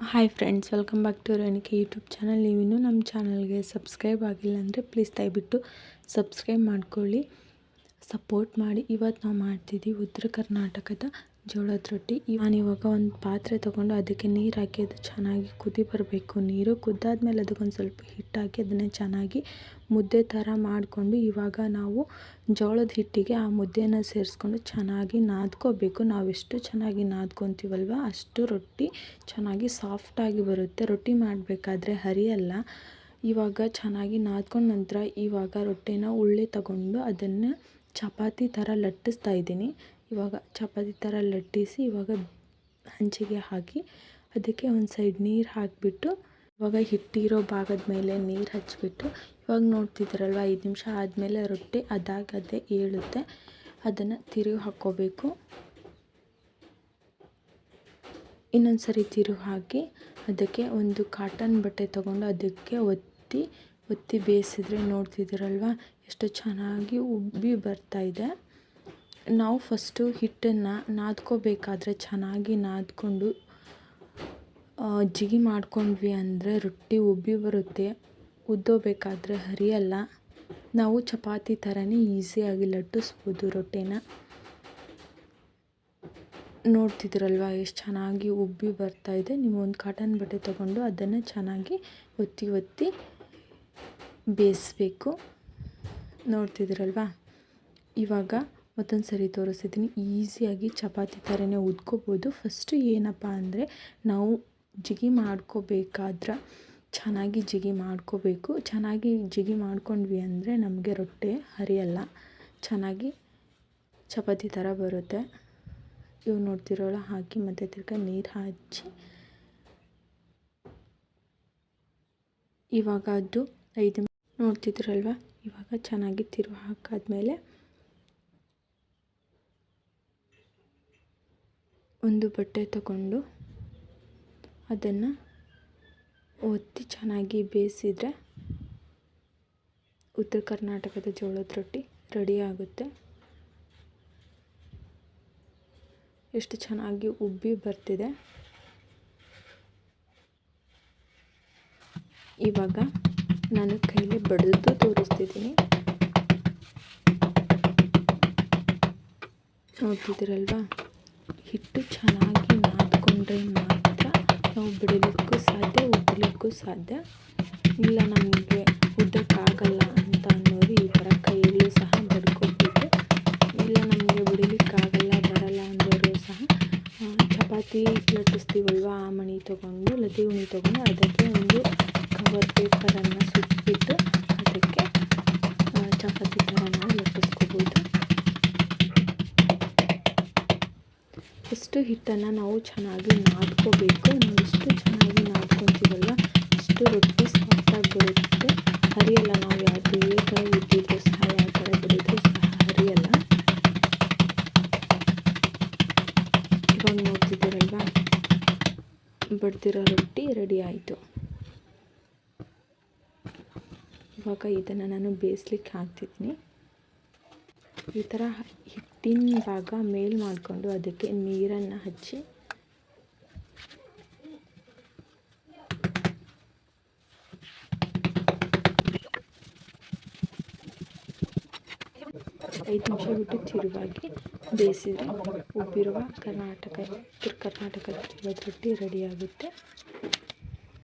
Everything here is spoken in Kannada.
Hi friends welcome back to Renike YouTube channel ಇನ್ನೂ ನಮ್ಮ ಚಾನಲ್ಗೆ ಸಬ್ಸ್ಕ್ರೈಬ್ ಆಗಿಲ್ಲ ಅಂದರೆ ಪ್ಲೀಸ್ ದಯವಿಟ್ಟು ಸಬ್ಸ್ಕ್ರೈಬ್ ಮಾಡ್ಕೊಳ್ಳಿ ಸಪೋರ್ಟ್ ಮಾಡಿ. ಇವತ್ತು ನಾವು ಮಾಡ್ತಿದ್ದೀವಿ ಉತ್ತರ ಕರ್ನಾಟಕದ ಜೋಳದ ರೊಟ್ಟಿ. ನಾನು ಇವಾಗ ಒಂದು ಪಾತ್ರೆ ತೊಗೊಂಡು ಅದಕ್ಕೆ ನೀರು ಹಾಕಿ ಅದು ಚೆನ್ನಾಗಿ ಕುದಿ ಬರಬೇಕು. ನೀರು ಕುದ್ದಾದ್ಮೇಲೆ ಅದಕ್ಕೊಂದು ಸ್ವಲ್ಪ ಹಿಟ್ಟಾಕಿ ಅದನ್ನು ಚೆನ್ನಾಗಿ ಮುದ್ದೆ ಥರ ಮಾಡಿಕೊಂಡು ಇವಾಗ ನಾವು ಜೋಳದ ಹಿಟ್ಟಿಗೆ ಆ ಮುದ್ದೆನ ಸೇರಿಸ್ಕೊಂಡು ಚೆನ್ನಾಗಿ ನಾದ್ಕೋಬೇಕು. ನಾವು ಎಷ್ಟು ಚೆನ್ನಾಗಿ ನಾದ್ಕೊತೀವಲ್ವ ಅಷ್ಟು ರೊಟ್ಟಿ ಚೆನ್ನಾಗಿ ಸಾಫ್ಟಾಗಿ ಬರುತ್ತೆ. ರೊಟ್ಟಿ ಮಾಡಬೇಕಾದ್ರೆ ಹರಿಯಲ್ಲ. ಇವಾಗ ಚೆನ್ನಾಗಿ ನಾದ್ಕೊಂಡ ನಂತರ ಇವಾಗ ರೊಟ್ಟಿನ ಉಳ್ಳಿ ತಗೊಂಡು ಅದನ್ನು ಚಪಾತಿ ಥರ ಲಟ್ಟಿಸ್ತಾ ಇದ್ದೀನಿ. ಇವಾಗ ಚಪಾತಿ ಥರ ಲಟ್ಟಿಸಿ ಇವಾಗ ಹಂಚಿಗೆ ಹಾಕಿ ಅದಕ್ಕೆ ಒಂದು ಸೈಡ್ ನೀರು ಹಾಕಿಬಿಟ್ಟು ಇವಾಗ ಹಿಟ್ಟಿರೋ ಭಾಗದ ಮೇಲೆ ನೀರು ಹಚ್ಚಿಬಿಟ್ಟು ಇವಾಗ ನೋಡ್ತಿದ್ದೀರಲ್ವ ಐದು ನಿಮಿಷ ಆದಮೇಲೆ ರೊಟ್ಟಿ ಅದಾಗದೇ ಏಳುತ್ತೆ. ಅದನ್ನು ತಿರುವಿ ಹಾಕ್ಕೋಬೇಕು. ಇನ್ನೊಂದು ಸರಿ ತಿರುವು ಹಾಕಿ ಅದಕ್ಕೆ ಒಂದು ಕಾಟನ್ ಬಟ್ಟೆ ತೊಗೊಂಡು ಅದಕ್ಕೆ ಒತ್ತಿ ಒತ್ತಿ ಬೇಯಿಸಿದ್ರೆ ನೋಡ್ತಿದ್ದೀರಲ್ವ? ಎಷ್ಟು ಚೆನ್ನಾಗಿ ಉಬ್ಬಿ ಬರ್ತಾಯಿದೆ ನಾವು ಫಸ್ಟು ಹಿಟ್ಟನ್ನು ನಾದ್ಕೋಬೇಕಾದ್ರೆ ಚೆನ್ನಾಗಿ ನಾದ್ಕೊಂಡು ಜಿಗಿ ಮಾಡ್ಕೊಂಡ್ವಿ ಅಂದರೆ ರೊಟ್ಟಿ ಉಬ್ಬಿ ಬರುತ್ತೆ. ಉದ್ದೋಬೇಕಾದ್ರೆ ಹರಿಯಲ್ಲ. ನಾವು ಚಪಾತಿ ಥರನೇ ಈಸಿಯಾಗಿ ಲಟ್ಟಿಸ್ಬೋದು ರೊಟ್ಟಿನ. ನೋಡ್ತಿದ್ದೀರಲ್ವ ಎಷ್ಟು ಚೆನ್ನಾಗಿ ಉಬ್ಬಿ ಬರ್ತಾಯಿದೆ ನೀವು ಒಂದು ಕಾಟನ್ ಬಟ್ಟೆ ತೊಗೊಂಡು ಅದನ್ನು ಚೆನ್ನಾಗಿ ಒತ್ತಿ ಒತ್ತಿ ಬೇಯಿಸ್ಬೇಕು. ನೋಡ್ತಿದ್ದೀರಲ್ವ? ಇವಾಗ ಮತ್ತೊಂದು ಸರಿ ತೋರಿಸ್ತಿದ್ದೀನಿ. ಈಸಿಯಾಗಿ ಚಪಾತಿ ಥರನೇ ಉದ್ಕೋಬೋದು. ಫಸ್ಟು ಏನಪ್ಪ ಅಂದರೆ ನಾವು ಜಿಗಿ ಮಾಡ್ಕೋಬೇಕಾದ್ರೆ ಚೆನ್ನಾಗಿ ಜಿಗಿ ಮಾಡ್ಕೋಬೇಕು. ಚೆನ್ನಾಗಿ ಜಿಗಿ ಮಾಡ್ಕೊಂಡ್ವಿ ಅಂದರೆ ನಮಗೆ ರೊಟ್ಟಿ ಹರಿಯಲ್ಲ. ಚೆನ್ನಾಗಿ ಚಪಾತಿ ಥರ ಬರುತ್ತೆ. ಇವು ನೋಡ್ತಿರೋಲ್ಲ ಹಾಕಿ ಮತ್ತೆ ತಿರ್ಗಾ ನೀರು ಹಚ್ಚಿ ಇವಾಗ ಅದು ಐದು ನೋಡ್ತಿದ್ರಲ್ವ? ಇವಾಗ ಚೆನ್ನಾಗಿ ತಿರು ಹಾಕಾದ್ಮೇಲೆ ಒಂದು ಬಟ್ಟೆ ತಗೊಂಡು ಅದನ್ನು ಒತ್ತಿ ಚೆನ್ನಾಗಿ ಬೇಯಿಸಿದರೆ ಉತ್ತರ ಕರ್ನಾಟಕದ ಜೋಳದ ರೊಟ್ಟಿ ರೆಡಿ ಆಗುತ್ತೆ. ಎಷ್ಟು ಚೆನ್ನಾಗಿ ಉಬ್ಬಿ ಬರ್ತಿದೆ. ಇವಾಗ ನಾನು ಕೈಲಿ ಬಡಿದು ತೋರಿಸ್ತಿದ್ದೀನಿ. ನೋಡ್ತಿದ್ದೀರಲ್ವಾ? ಹಿಟ್ಟು ಚೆನ್ನಾಗಿ ನಾದ್ಕೊಂಡ್ರೆ ಮಾತ್ರ ನಾವು ಬಿಡಲಿಕ್ಕೂ ಸಾಧ್ಯ ಉಬ್ಬಲಿಕ್ಕೂ ಸಾಧ್ಯ. ಇಲ್ಲ ನಮಗೆ ಉದ್ದಕ್ಕಾಗಲ್ಲ ಅಂತ ಅನ್ನೋರು ಈ ಥರ ಕೈಯಲ್ಲೂ ಸಹ ಬಡ್ಕೊಬಿಟ್ಟು ಇಲ್ಲ ನಮಗೆ ಬಿಡಲಿಕ್ಕಾಗಲ್ಲ, ಬರಲ್ಲ ಅಂದವರು ಸಹ ಚಪಾತಿ ಲಟ್ಟಿಸ್ತೀವಲ್ವ, ಆ ಮಣಿ ತೊಗೊಂಡು ಲತಿ ಉಣಿ ತೊಗೊಂಡು, ಅದಕ್ಕೆ ಒಂದು ಕವರ್ ಪೇಪರನ್ನು ಸುತ್ತಿಬಿಟ್ಟು ಎಷ್ಟು ಹಿಟ್ಟನ್ನು ನಾವು ಚೆನ್ನಾಗಿ ನಾದ್ಕೋಬೇಕು. ನಾವು ಎಷ್ಟು ಚೆನ್ನಾಗಿ ನಾದ್ಕೊತೀವಲ್ಲ ಅಷ್ಟು ರೊಟ್ಟಿ ಸಾಫ್ಟಾಗಿ ಬರುತ್ತೆ. ಹರಿಯಲ್ಲ ನಾವು ಯಾವುದು ಥರ ಉದ್ದಿದ್ರು ಸಹ, ಯಾವ ಥರ ಬಿಡಿದ್ರು ಸಹ ಹರಿಯಲ್ಲ. ಇವಾಗ ನೋಡ್ತಿದ್ದೀರಲ್ವಾ? ಬಡ್ದಿರೋ ರೊಟ್ಟಿ ರೆಡಿ ಆಯಿತು. ಇವಾಗ ಇದನ್ನು ನಾನು ಬೇಯಿಸ್ಲಿಕ್ಕೆ ಹಾಕ್ತಿದ್ದೀನಿ. ಈ ಥರ ಹಿಟ್ಟಿನ ಭಾಗ ಮೇಲ್ ಮಾಡಿಕೊಂಡು ಅದಕ್ಕೆ ನೀರನ್ನು ಹಚ್ಚಿ. ಐದು ನಿಮಿಷ ಬಿಟ್ಟು ತಿರುವಾಗಿ ಬೇಯಿಸಿದರೆ ಉಬ್ಬಿರುವ ಕರ್ನಾಟಕ, ಉತ್ತರ ಕರ್ನಾಟಕದ ರೊಟ್ಟಿ ರೆಡಿಯಾಗುತ್ತೆ